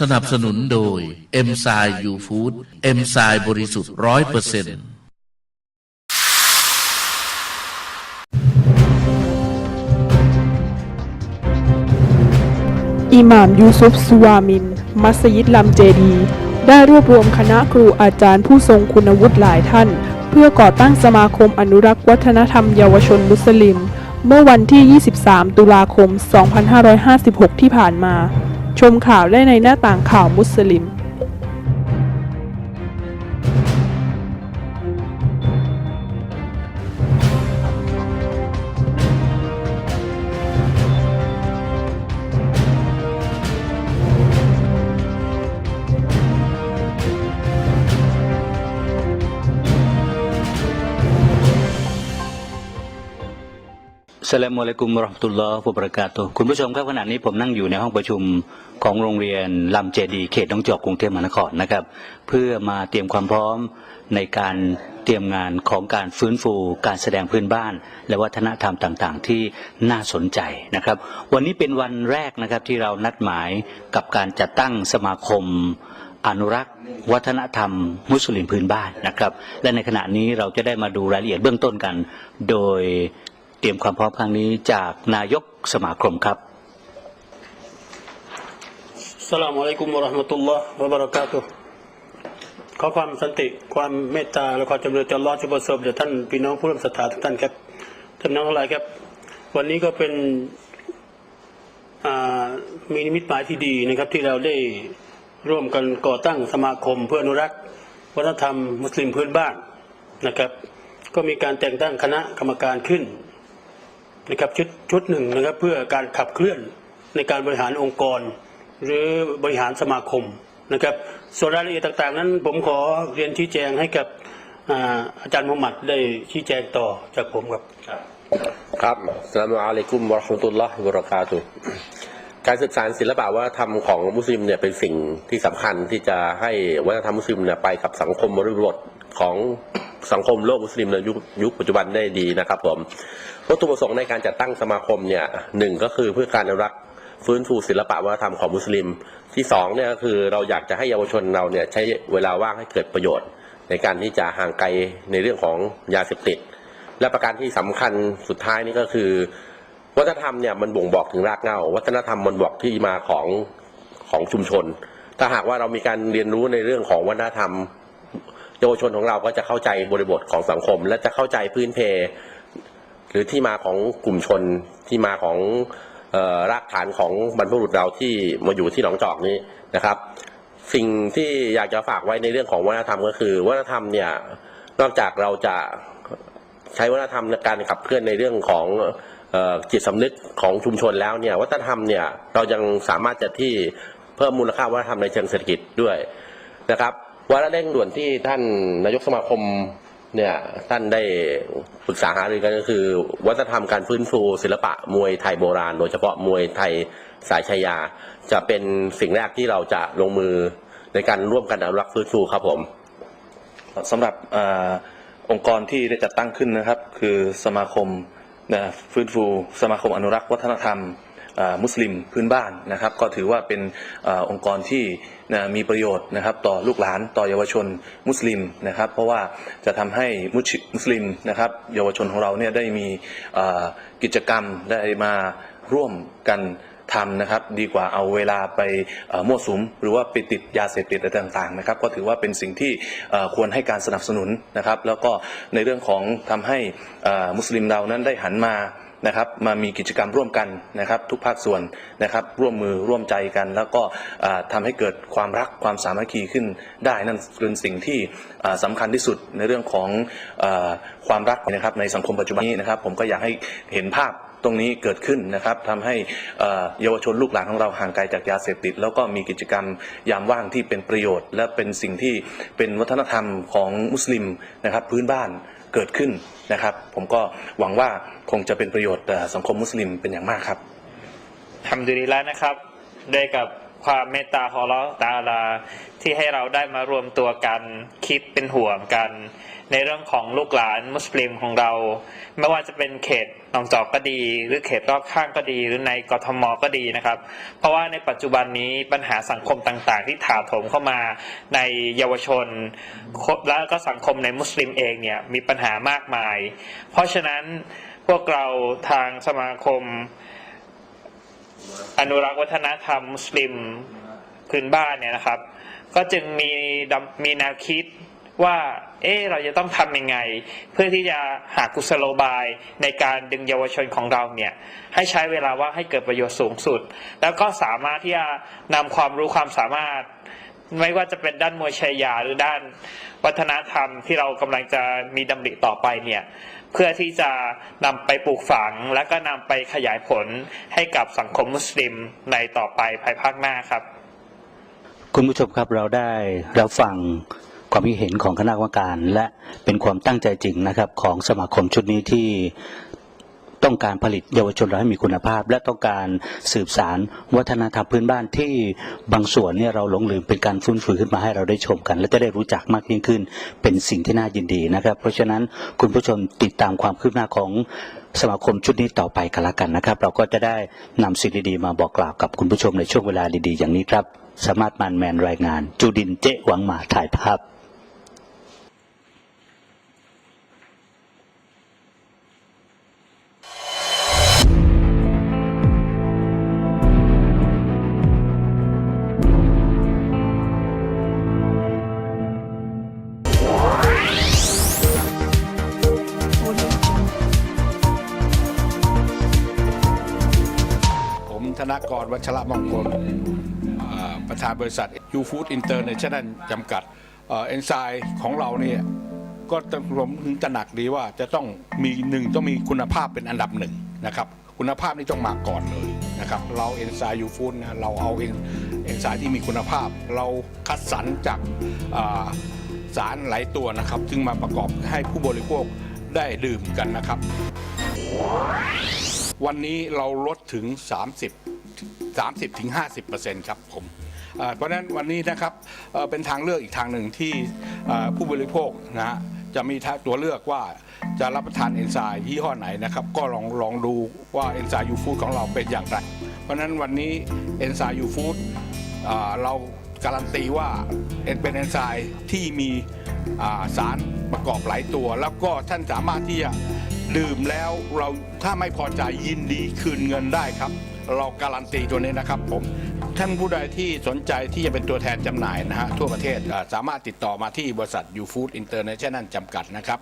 สนับสนุนโดยเอนไซยูฟู้ดเอนไซบริสุทธิ์ร้อยเปอร์เซ็นต์อิหม่ามยูซุฟซูวามิน มัสยิดลำเจดี ได้รวบรวมคณะครูอาจารย์ผู้ทรงคุณวุฒิหลายท่าน เพื่อก่อตั้งสมาคมอนุรักษ์วัฒนธรรมเยาวชนมุสลิม เมื่อวันที่ 23 ตุลาคม 2556 ที่ผ่านมา ชมข่าวได้ในหน้าต่างข่าวมุสลิม สลามอะลัยกุมราะห์มตุลลอฮ์วะบระกาตุฮ์คุณผู้ชมครับขณะนี้ผมนั่งอยู่ในห้องประชุมของโรงเรียนลำเจดี เขตหนองจอกกรุงเทพมหานครนะครับ เพื่อมาเตรียมความพร้อมในการเตรียมงานของการฟื้นฟู การแสดงพื้นบ้าน และวัฒนธรรมต่างๆ ที่น่าสนใจนะครับ วันนี้เป็นวันแรกนะครับที่เรานัดหมายกับการจัดตั้งสมาคมอนุรักษ์วัฒนธรรม มุสลิมพื้นบ้านนะครับ และในขณะนี้เราจะได้มาดูรายละเอียดเบื้องต้นกัน โดย ตรียมความพร้อมครั้งนี้จากนายกสมาคมครับสลามอะลัยกุมวะราะห์มะตุลลอฮ์วะบะเราะกาตุขอความสันติความเมตตาและความจำเริญจากอัลลอฮ์จะประสบแด่ท่านพี่น้องผู้ร่วมศรัทธาทุกท่านครับท่านน้องทั้งหลายครับ วันนี้ก็เป็นมีนิมิตหมายที่ดีนะครับ ที่เราได้ร่วมกันก่อตั้งสมาคม เพื่ออนุรักษ์ วัฒนธรรมมุสลิมพื้นบ้านนะครับ ก็มีการแต่งตั้งคณะกรรมการขึ้น นะครับชุดชุดหนึ่งนะครับเพื่อการขับเคลื่อนในการบริหารองค์กร หรือบริหารสมาคมนะครับส่วนรายละเอียดต่างๆ นั้นผมขอเรียนชี้แจงให้กับอ่าอาจารย์มุฮัมมัดได้ชี้แจงต่อจากผมครับ ครับอัสสลามุอะลัยกุมวะเราะห์มะตุลลอฮ์วะบะเราะกาตุฮ์การศึกษาศิลปะวัฒนธรรมของมุสลิมเนี่ยเป็นสิ่งที่สำคัญที่จะให้วัฒนธรรมมุสลิมเนี่ยไปกับสังคมบริบทของ สังคมโลกมุสลิมในยุคยุคปัจจุบันได้ดีนะครับผมวัตถุประสงค์ในการจัดตั้งสมาคมเนี่ยหนึ่งก็คือเพื่อการอนุรักษ์ฟื้นฟูศิลปะวัฒนธรรมของมุสลิม ที่สองเนี่ยก็คือเราอยากจะให้เยาวชนเราเนี่ยใช้เวลาว่างให้เกิดประโยชน์ ในการที่จะห่างไกลในเรื่องของยาเสพติด และประการที่สำคัญสุดท้ายนี่ก็คือ วัฒนธรรมเนี่ยมันบ่งบอกถึงรากเหง้าวัฒนธรรมมันบอกที่มาของของชุมชน ถ้าหากว่าเรามีการเรียนรู้ในเรื่องของวัฒนธรรม เยาวชนของเราก็จะเข้าใจบริบทของสังคม และจะเข้าใจพื้นเพ หรือที่มาของกลุ่มชนที่มาของออรากฐานของบรรพบุรุษเราที่มาอยู่ที่หนองจอกนี้นะครับ สิ่งที่อยากจะฝากไว้ในเรื่องของวัฒนธรรมก็คือ วัฒนธรรมเนี่ยนอกจากเราจะใช้วัฒนธรรมในการขับเคลื่อนในเรื่องของออจิตสำนึกของชุมชนแล้วเนี่ยวัฒนธรรมเนี่ยเรายังสามารถจะที่เพิ่มมูลค่าวัฒนธรรมในเชิงเศรษฐกิจด้วยนะครับ วาระเร่งด่วนที่ท่านนายกสมาคมเนี่ยท่านได้ปรึกษาหารือกันก็คือ วัฒนธรรมการฟื้นฟูศิลปะมวยไทยโบราณ โดยเฉพาะมวยไทยสายชายา จะเป็นสิ่งแรกที่เราจะลงมือในการร่วมกันอนุรักษ์ฟื้นฟูครับผมสำหรับอองค์กรที่ได้จัดตั้งขึ้นนะครับ คือสมาคมนะฟื้นฟู สมาคมอนุรักษ์วัฒนธรรม มุสลิมพื้นบ้านนะครับ ก็ถือว่าเป็นอองค์กรที่มีประโยชน์นะครับ ต่อลูกหลานต่อเยาวชนมุสลิมนะครับ เพราะว่าจะทำให้มุสลิมนะครับ เยาวชนของเราเนี่ยได้มีกิจกรรมได้มาร่วมกันทำนะครับดีกว่าเอาเวลาไปมั่วสุม หรือว่าไปติดยาเสพติดอะไรต่างๆนะครับ ก็ถือว่าเป็นสิ่งที่ควรให้การสนับสนุนนะครับ แล้วก็ในเรื่องของทำให้มุสลิมเรานั้นได้หันมา นะครับมามีกิจกรรมร่วมกันนะครับ ทุกภาคส่วนนะครับร่วมมือร่วมใจกัน แล้วก็อ่าทำให้เกิดความรักความสามัคคีขึ้นได้นั่นเป็นสิ่งที่อ่าสำคัญที่สุดในเรื่องของอความรักนะครับในสังคมปัจจุบันนี้นะครับ ผมก็อยากให้เห็นภาพตรงนี้เกิดขึ้นนะครับทำให้เยาวชนลูกหลานของเราห่างไกลจากยาเสพติด แล้วก็มีกิจกรรมยามว่างที่เป็นประโยชน์ และเป็นสิ่งที่เป็นวัฒนธรรมของมุสลิมนะครับพื้นบ้าน เกิดขึ้นนะครับ ผมก็หวังว่าคงจะเป็นประโยชน์ต่อสังคมมุสลิมเป็นอย่างมากครับทำดีแล้วนะครับ ได้กับ ความเมตตาของเราตาลา ที่ให้เราได้มารวมตัวกันคิดเป็นห่วงกัน ในเรื่องของลูกหลานมุสลิมของเรา ไม่ว่าจะเป็นเขตหนองจอกก็ดี หรือเขตรอบข้างก็ดี หรือในกทมก็ดีนะครับ เพราะว่าในปัจจุบันนี้ปัญหาสังคมต่างๆ ที่ถาโถมเข้ามาในเยาวชน และก็สังคมในมุสลิมเองเนี่ยมีปัญหามากมาย เพราะฉะนั้นพวกเราทางสมาคม อนุรักษ์วัฒนธรรมมุสลิมพื้นบ้านเนี่ยนะครับ ก็จึงมีดมีแนวคิดว่าเอ๊เราจะต้องทำยังไง เพื่อที่จะหากุศโลบายในการดึงเยาวชนของเราเนี่ยให้ใช้เวลาว่างให้เกิดประโยชน์สูงสุด แล้วก็สามารถที่จะนำความรู้ความสามารถ ไม่ว่าจะเป็นด้านมวยชัยยาหรือด้านวัฒนธรรมที่เรากำลังจะมีดำริต่อไปเนี่ย เพื่อที่จะนำไปปลูกฝัง และก็นำไปขยายผลให้กับสังคมมุสลิมในต่อไปภายภาคหน้าครับ คุณผู้ชมครับเราได้รับฟังความคิดเห็นของคณะกรรมการ และเป็นความตั้งใจจริงนะครับ ของสมาคมชุดนี้ที่ ต้องการผลิตเยาวชนเราให้มีคุณภาพ และต้องการสืบสารวัฒนธรรมพื้นบ้านที่บางส่วนเนี่ยเราหลงลืมเป็นการฟื้นฟูขึ้นมาให้เราได้ชมกัน และจะได้รู้จักมากยิ่งขึ้น เป็นสิ่งที่น่ายินดีนะครับ เพราะฉะนั้นคุณผู้ชมติดตามความคืบหน้าของสมาคมชุดนี้ต่อไปกันละกันนะครับ เราก็จะได้นำสิ่งดีๆมาบอกกล่าวกับคุณผู้ชมในช่วงเวลาดีๆ อย่างนี้ครับ สามารถมันแมนรายงาน จูดินเจ๊หวังมาถ่ายภาพ ผมธนกรวัชระมงคลประธานบริษัทยูฟู้ดอินเตอร์เนชั่นแนลจำกัดเอนไซม์ของเราเนี่ยก็ต้องรวมถึงตระหนักดีว่าจะต้องมีหนึ่งต้องมีคุณภาพเป็นอันดับหนึ่งนะครับคุณภาพนี่ต้องมาก่อนเลยนะครับเราเอนไซม์ยูฟู้ดนะเราเอาเอนเอนไซม์ที่มีคุณภาพ เราคัดสรรจากสารหลายตัวนะครับ ซึ่งมาประกอบให้ผู้บริโภคได้ดื่มกันนะครับ วันนี้เราลดถึง 30 30ถึง50%ครับผมเพราะฉะนั้นวันนี้นะครับเป็นทางเลือกอีกทางหนึ่งที่ผู้บริโภคนะฮะจะมีตัวเลือกว่าจะรับประทานเอนไซม์ยี่ห้อไหนนะครับก็ลองลองดูว่าเอนไซม์ยูฟู้ดของเราเป็นอย่างไร เพราะฉะนั้นวันนี้เอนไซม์ยูฟู้ดเราการันตีว่าเป็นเอนไซม์ที่มีสารประกอบหลายตัว แล้วก็ท่านสามารถที่จะ ดื่มแล้วเราถ้าไม่พอใจยินดีคืนเงินได้ครับ เราการันตีตัวนี้นะครับผมท่านผู้ใดที่สนใจที่จะเป็นตัวแทนจำหน่ายนะฮะทั่วประเทศสามารถติดต่อมาที่บริษัทยูฟู้ดอินเตอร์เนชั่นแนลจำกัดนะครับ